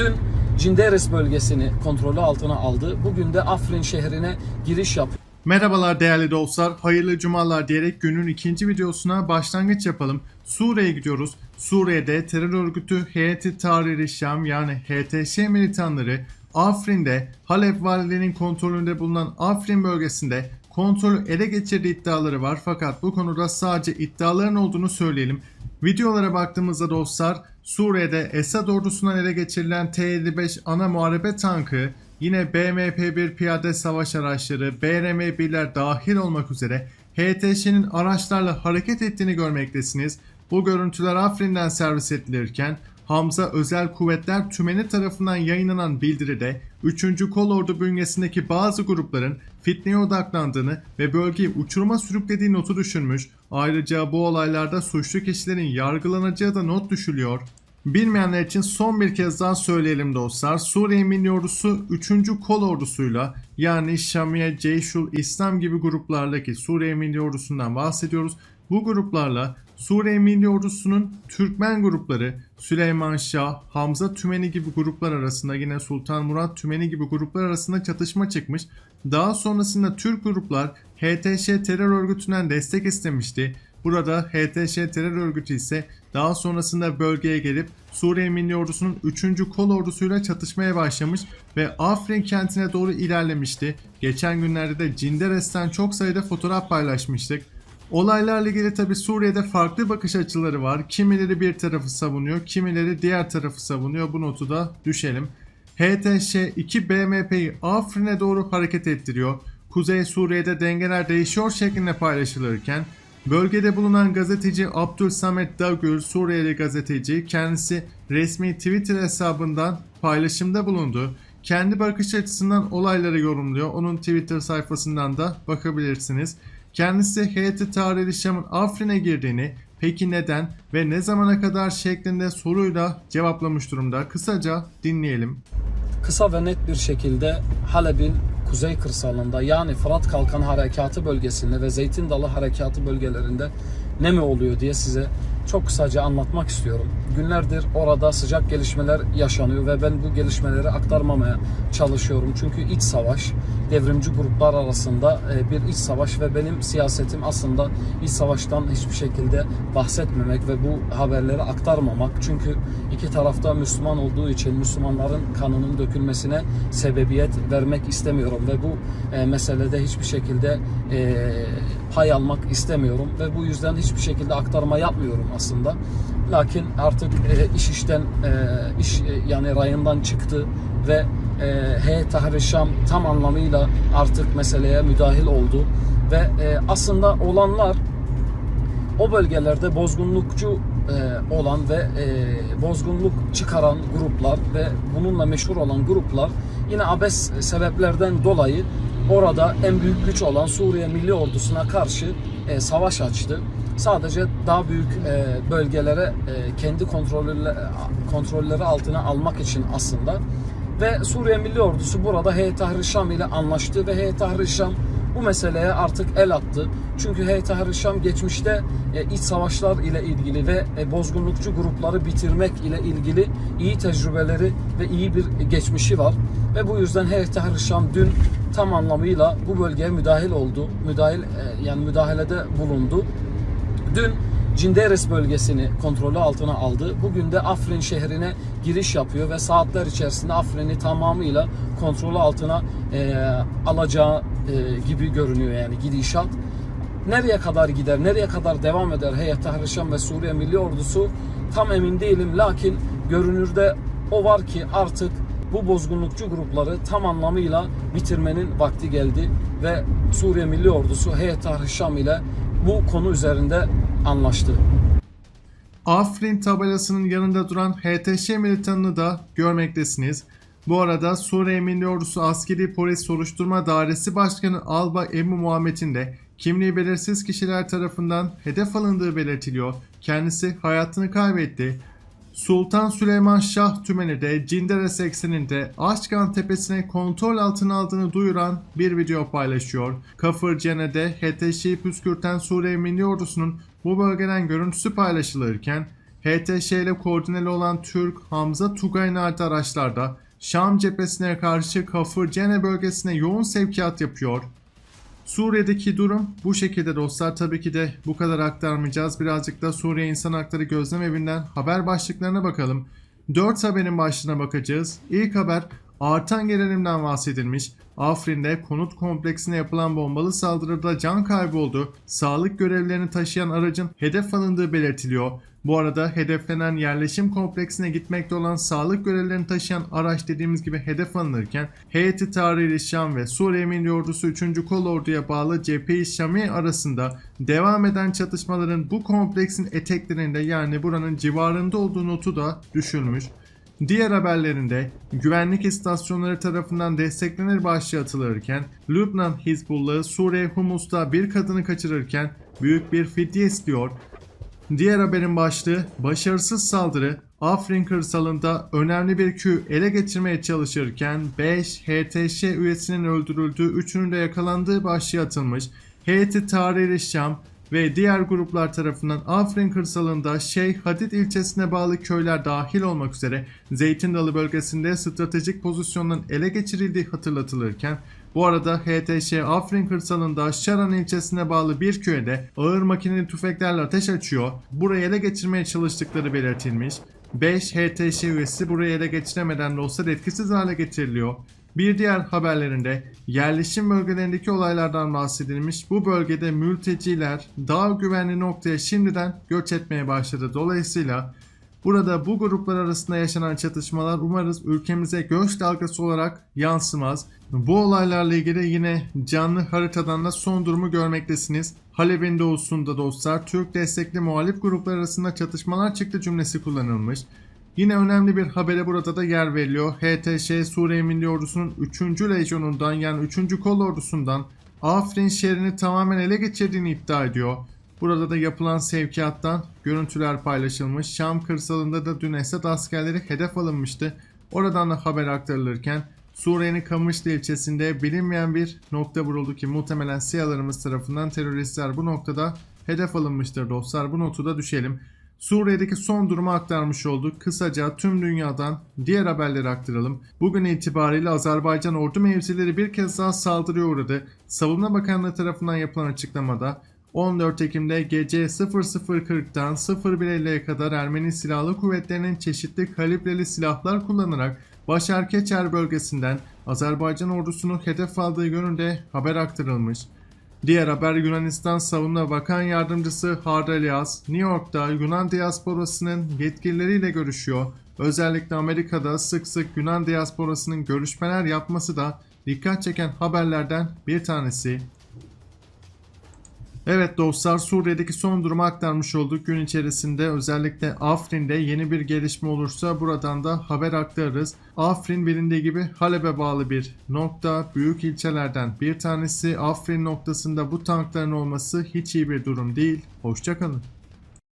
Dün Cinderes bölgesini kontrolü altına aldı. Bugün de Afrin şehrine giriş yapıyor. Merhabalar değerli dostlar, hayırlı cumalar diyerek günün ikinci videosuna başlangıç yapalım. Suriye'ye gidiyoruz. Suriye'de terör örgütü Heyeti Tahrir Şam yani HTŞ militanları Afrin'de Halep valiliğinin kontrolünde bulunan Afrin bölgesinde kontrolü ele geçirdiği iddiaları var fakat bu konuda sadece iddiaların olduğunu söyleyelim. Videolara baktığımızda dostlar Suriye'de Esad ordusundan ele geçirilen T-55 ana muharebe tankı yine BMP-1 piyade savaş araçları, BRM-1'ler dahil olmak üzere HTŞ'nin araçlarla hareket ettiğini görmektesiniz. Bu görüntüler Afrin'den servis edilirken Hamza Özel Kuvvetler Tümeni tarafından yayınlanan bildiride 3. Kolordu büngesindeki bazı grupların fitneye odaklandığını ve bölgeyi uçuruma sürüklediği notu düşürmüş. Ayrıca bu olaylarda suçlu kişilerin yargılanacağı da not düşülüyor. Bilmeyenler için son bir kez daha söyleyelim dostlar. Suriye Milli Ordusu 3. Kol Ordusu'yla yani Şamiye, Ceyşul, İslam gibi gruplardaki Suriye Milli Ordusu'ndan bahsediyoruz. Bu gruplarla Suriye Milli Ordusu'nun Türkmen grupları Süleyman Şah, Hamza Tümeni gibi gruplar arasında yine Sultan Murat Tümeni gibi gruplar arasında çatışma çıkmış. Daha sonrasında Türk gruplar HTŞ terör örgütünden destek istemişti. Burada HTŞ terör örgütü ise daha sonrasında bölgeye gelip Suriye Milli Ordusu'nun 3. Kol Ordusu'yla çatışmaya başlamış ve Afrin kentine doğru ilerlemişti. Geçen günlerde de Cinderes'ten çok sayıda fotoğraf paylaşmıştık. Olaylarla ilgili tabi Suriye'de farklı bakış açıları var. Kimileri bir tarafı savunuyor, kimileri diğer tarafı savunuyor. Bu notu da düşelim. HTŞ 2 BMP'yi Afrin'e doğru hareket ettiriyor. Kuzey Suriye'de dengeler değişiyor şeklinde paylaşılırken Bölgede bulunan gazeteci Abdül Samet Dagül, Suriyeli gazeteci, kendisi resmi Twitter hesabından paylaşımda bulundu. Kendi bakış açısından olayları yorumluyor. Onun Twitter sayfasından da bakabilirsiniz. Kendisi heyeti Tahrir Şam'ın Afrin'e girdiğini, peki neden ve ne zamana kadar şeklinde soruyla cevaplamış durumda. Kısaca dinleyelim. Kısa ve net bir şekilde Halep'in kuzey kırsalında yani Fırat Kalkan Harekatı bölgesinde ve Zeytin Dalı Harekatı bölgelerinde ne mi oluyor diye size çok kısaca anlatmak istiyorum. Günlerdir orada sıcak gelişmeler yaşanıyor ve ben bu gelişmeleri aktarmamaya çalışıyorum. Çünkü iç savaş, devrimci gruplar arasında e, bir iç savaş ve benim siyasetim aslında iç savaştan hiçbir şekilde bahsetmemek ve bu haberleri aktarmamak. Çünkü iki tarafta Müslüman olduğu için Müslümanların kanının dökülmesine sebebiyet vermek istemiyorum ve bu e, meselede hiçbir şekilde e, pay almak istemiyorum ve bu yüzden hiçbir şekilde aktarma yapmıyorum aslında. Lakin artık e, iş işten e, iş e, yani rayından çıktı ve e, Heyet Tahrir tam anlamıyla artık meseleye müdahil oldu ve e, aslında olanlar o bölgelerde bozgunlukçu e, olan ve e, bozgunluk çıkaran gruplar ve bununla meşhur olan gruplar yine abes sebeplerden dolayı orada en büyük güç olan Suriye Milli Ordusu'na karşı e, savaş açtı. Sadece daha büyük e, bölgelere e, kendi kontrolleri, altına almak için aslında ve Suriye Milli Ordusu burada Heyet Tahrir Şam ile anlaştı ve Heyet Tahrir Şam bu meseleye artık el attı. Çünkü Şam geçmişte e, iç savaşlar ile ilgili ve e, bozgunlukçu grupları bitirmek ile ilgili iyi tecrübeleri ve iyi bir geçmişi var. Ve bu yüzden Şam dün tam anlamıyla bu bölgeye müdahil oldu. Müdahil e, yani müdahalede bulundu. Dün Cinderes bölgesini kontrolü altına aldı. Bugün de Afrin şehrine giriş yapıyor ve saatler içerisinde Afrin'i tamamıyla kontrolü altına e, alacağı e, gibi görünüyor yani gidişat. Nereye kadar gider, nereye kadar devam eder Heyet Tahrir ve Suriye Milli Ordusu tam emin değilim. Lakin görünürde o var ki artık bu bozgunlukçu grupları tam anlamıyla bitirmenin vakti geldi ve Suriye Milli Ordusu Heyet Tahrir ile bu konu üzerinde anlaştı. Afrin tabelasının yanında duran HTŞ militanını da görmektesiniz. Bu arada Suriye Milli Ordusu Askeri Polis Soruşturma Dairesi Başkanı Alba Emu Muhammed'in de kimliği belirsiz kişiler tarafından hedef alındığı belirtiliyor. Kendisi hayatını kaybetti. Sultan Süleyman Şah Tümeni'de Cinderes ekseninde Aşkan Tepesi'ne kontrol altına aldığını duyuran bir video paylaşıyor. Kafır Cene'de HTŞ'yi püskürten Suriye Milli Ordusu'nun bu bölgeden görüntüsü paylaşılırken HTŞ ile koordineli olan Türk Hamza Tugay Nalti araçlarda Şam cephesine karşı Kafır Cene bölgesine yoğun sevkiyat yapıyor. Suriye'deki durum bu şekilde dostlar. Tabii ki de bu kadar aktarmayacağız. Birazcık da Suriye İnsan Hakları Gözlem Evi'nden haber başlıklarına bakalım. 4 haberin başlığına bakacağız. İlk haber artan gerilimden bahsedilmiş. Afrin'de konut kompleksine yapılan bombalı saldırıda can kaybı oldu. Sağlık görevlilerini taşıyan aracın hedef alındığı belirtiliyor. Bu arada hedeflenen yerleşim kompleksine gitmekte olan sağlık görevlilerini taşıyan araç dediğimiz gibi hedef alınırken Heyeti Tahrir-i Şam ve Suriye Milli Ordusu 3. Kol Ordu'ya bağlı Cephe-i Şami arasında devam eden çatışmaların bu kompleksin eteklerinde yani buranın civarında olduğu notu da düşülmüş. Diğer haberlerinde güvenlik istasyonları tarafından desteklenir başlığı atılırken Lübnan Hizbullahı Suriye Humus'ta bir kadını kaçırırken büyük bir fidye istiyor. Diğer haberin başlığı başarısız saldırı Afrin kırsalında önemli bir köy ele geçirmeye çalışırken 5 HTŞ üyesinin öldürüldüğü, üçünün de yakalandığı başlığı atılmış. Heyeti Tahrir-i Şam ve diğer gruplar tarafından Afrin kırsalında Şeyh Hadid ilçesine bağlı köyler dahil olmak üzere Zeytin Dalı bölgesinde stratejik pozisyonun ele geçirildiği hatırlatılırken bu arada HTŞ Afrin kırsalında Şaran ilçesine bağlı bir köyde ağır makineli tüfeklerle ateş açıyor. Burayı ele geçirmeye çalıştıkları belirtilmiş. 5 HTŞ üyesi burayı ele geçiremeden dostlar etkisiz hale getiriliyor. Bir diğer haberlerinde yerleşim bölgelerindeki olaylardan bahsedilmiş. Bu bölgede mülteciler daha güvenli noktaya şimdiden göç etmeye başladı. Dolayısıyla burada bu gruplar arasında yaşanan çatışmalar umarız ülkemize göç dalgası olarak yansımaz. Bu olaylarla ilgili yine canlı haritadan da son durumu görmektesiniz. Halep'in doğusunda dostlar Türk destekli muhalif gruplar arasında çatışmalar çıktı cümlesi kullanılmış. Yine önemli bir habere burada da yer veriliyor. HTŞ Suriye Milli Ordusu'nun 3. Lejyonu'ndan yani 3. Kol Ordusu'ndan Afrin şehrini tamamen ele geçirdiğini iddia ediyor. Burada da yapılan sevkiyattan görüntüler paylaşılmış. Şam kırsalında da dün Esad askerleri hedef alınmıştı. Oradan da haber aktarılırken Suriye'nin Kamışlı ilçesinde bilinmeyen bir nokta vuruldu ki muhtemelen SİHA'larımız tarafından teröristler bu noktada hedef alınmıştır dostlar. Bu notu da düşelim. Suriye'deki son durumu aktarmış olduk. Kısaca tüm dünyadan diğer haberleri aktaralım. Bugün itibariyle Azerbaycan ordu mevzileri bir kez daha saldırıya uğradı. Savunma Bakanlığı tarafından yapılan açıklamada 14 Ekim'de gece 00.40'dan 01.50'ye kadar Ermeni Silahlı Kuvvetleri'nin çeşitli kalibreli silahlar kullanarak Başar Keçer bölgesinden Azerbaycan ordusunu hedef aldığı yönünde haber aktarılmış. Diğer haber Yunanistan Savunma Bakan Yardımcısı Harda Elias, New York'ta Yunan diasporasının yetkilileriyle görüşüyor. Özellikle Amerika'da sık sık Yunan diasporasının görüşmeler yapması da dikkat çeken haberlerden bir tanesi. Evet dostlar Suriye'deki son durumu aktarmış olduk. Gün içerisinde özellikle Afrin'de yeni bir gelişme olursa buradan da haber aktarırız. Afrin bilindiği gibi Halep'e bağlı bir nokta. Büyük ilçelerden bir tanesi. Afrin noktasında bu tankların olması hiç iyi bir durum değil. Hoşçakalın.